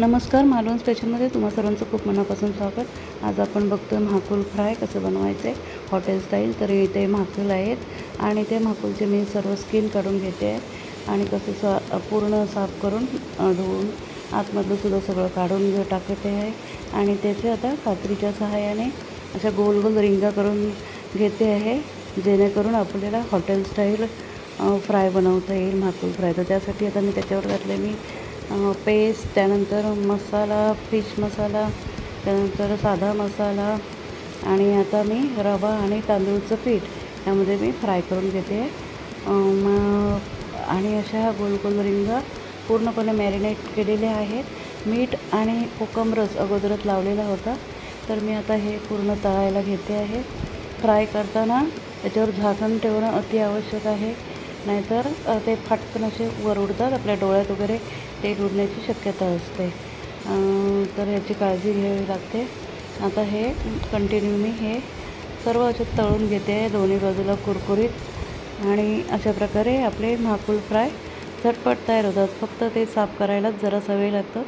नमस्कार मालवण स्टेशनमध्ये तुम्हा सर्वांचं खूप मनापासून स्वागत. आज आपण बघतो आहे महाकूल फ्राय कसं बनवायचं आहे हॉटेल स्टाईल तर इथे महाकूल आहेत आणि ते महाकूलचे मी सर्व स्किन काढून घेते आहे आणि कसं सा पूर्ण साफ करून धुवून आतमधलं सुद्धा सगळं काढून घे टाकते आहे. आणि त्याचे आता कात्रीच्या सहाय्याने अशा गोल गोल रिंगा करून घेते आहे जेणेकरून आपल्याला हॉटेल स्टाईल फ्राय बनवता येईल महाकूल फ्राय. तर त्यासाठी आता मी त्याच्यावर घातले मी पेस्ट त्यानंतर मसाला फिश मसाला त्यानंतर साधा मसाला आणि आता मी रवा आणि तांदूळचं पीठ यामध्ये मी फ्राय करून घेते. मग आणि अशा गोल गोल रिंगा पूर्णपणे मॅरिनेट केलेल्या आहेत. मीठ आणि कोकम रस अगोदरच लावलेला होता. तर मी आता हे पूर्ण तळायला घेते आहे. फ्राय करताना त्याच्यावर झाकण ठेवणं अति आवश्यक आहे. नाहीतर ते फाटकन असे वर उडतात आपल्या डोळ्यात वगैरे ते उडण्याची शक्यता असते. तर याची काळजी घ्यावी लागते. आता हे कंटिन्यू मी हे सर्व असे तळून घेते दोन्ही बाजूला कुरकुरीत. आणि अशा प्रकारे आपले महाकुल फ्राय झटपट तयार होतात. फक्त ते साफ करायलाच जरासा वेळ लागतो.